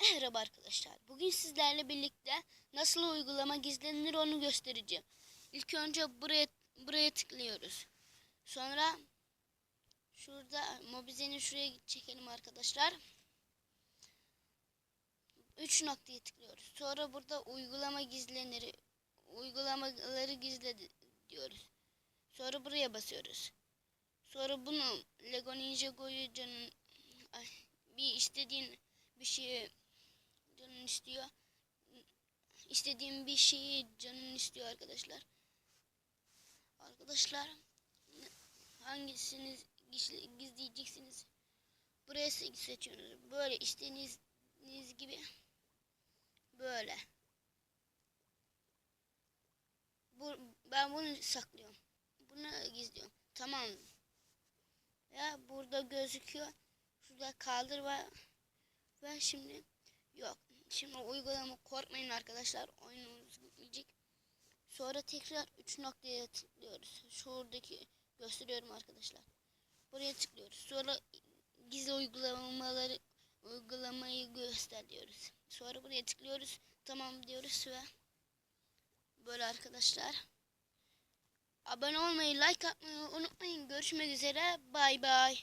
Merhaba arkadaşlar. Bugün sizlerle birlikte nasıl uygulama gizlenir onu göstereceğim. İlk önce buraya buraya tıklıyoruz. Sonra şurada Mobizen'i şuraya çekelim arkadaşlar. 3 noktaya tıklıyoruz. Sonra burada uygulama gizlenir uygulamaları gizledi diyoruz. Sonra buraya basıyoruz. Sonra bunu Lego Ninjago'yu canın ay, bir istediğin bir şeyi istiyor. İstediğim bir şeyi canın istiyor arkadaşlar. Arkadaşlar hangisini gizle- gizleyeceksiniz? Buraya se- seçiyorsunuz. Böyle istediğiniz gibi böyle. Bu, ben bunu saklıyorum. Bunu gizliyorum. Tamam. Ya burada gözüküyor. Şurada kaldır ve ve şimdi yok. Şimdi uygulama korkmayın arkadaşlar. Oyunumuz gitmeyecek. Sonra tekrar 3 noktaya tıklıyoruz. Şuradaki gösteriyorum arkadaşlar. Buraya tıklıyoruz. Sonra gizli uygulamaları uygulamayı göster diyoruz. Sonra buraya tıklıyoruz. Tamam diyoruz ve böyle arkadaşlar. Abone olmayı, like atmayı unutmayın. Görüşmek üzere. Bay bay.